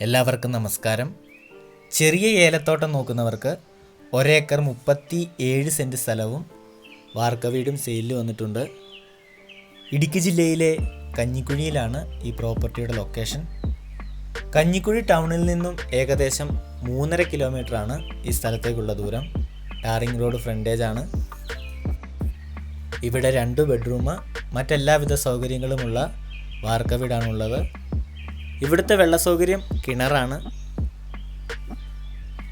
എല്ലാവർക്കും നമസ്കാരം. ചെറിയ ഏലത്തോട്ടം നോക്കുന്നവർക്ക് ഒരേക്കർ മുപ്പത്തി ഏഴ് സെന്റ് സ്ഥലവും വാർക്ക വീടും സെയിലിൽ വന്നിട്ടുണ്ട്. ഇടുക്കി ജില്ലയിലെ കഞ്ഞിക്കുഴിയിലാണ് ഈ പ്രോപ്പർട്ടിയുടെ ലൊക്കേഷൻ കഞ്ഞിക്കുഴി ടൗണിൽ നിന്നും ഏകദേശം മൂന്നര കിലോമീറ്ററാണ് ഈ സ്ഥലത്തേക്കുള്ള ദൂരം. ടാറിംഗ് റോഡ് ഫ്രണ്ടേജ് ആണ്. ഇവിടെ രണ്ട് ബെഡ്റൂം മറ്റെല്ലാവിധ സൗകര്യങ്ങളുമുള്ള വാർക്ക വീടാണുള്ളത്. ഇവിടുത്തെ വെള്ള സൗകര്യം കിണറാണ്.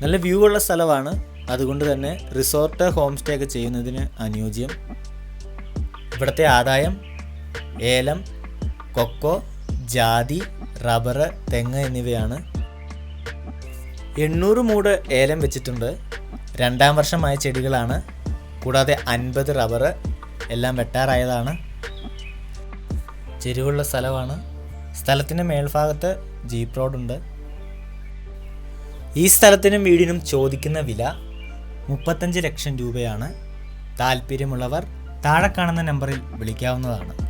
നല്ല വ്യൂ ഉള്ള സ്ഥലമാണ്. അതുകൊണ്ട് തന്നെ റിസോർട്ട് ഹോം സ്റ്റേ ഒക്കെ ചെയ്യുന്നതിന് അനുയോജ്യം. ഇവിടുത്തെ ആദായം ഏലം കൊക്കോ ജാതി റബ്ബർ തെങ്ങ് എന്നിവയാണ്. എണ്ണൂറ് മൂട് ഏലം വെച്ചിട്ടുണ്ട്. രണ്ടാം വർഷമായ ചെടികളാണ്. കൂടാതെ അൻപത് റബ്ബർ എല്ലാം വെട്ടാറായതാണ്. ചെരുവുള്ള സ്ഥലമാണ്. സ്ഥലത്തിന്റെ മേൽഭാഗത്ത് ജീപ്പ് റോഡുണ്ട് ഈ സ്ഥലത്തിനും വീടിനും ചോദിക്കുന്ന വില മുപ്പത്തഞ്ച് ലക്ഷം രൂപയാണ്. താല്പര്യമുള്ളവർ താഴെ കാണുന്ന നമ്പറിൽ വിളിക്കാവുന്നതാണ്.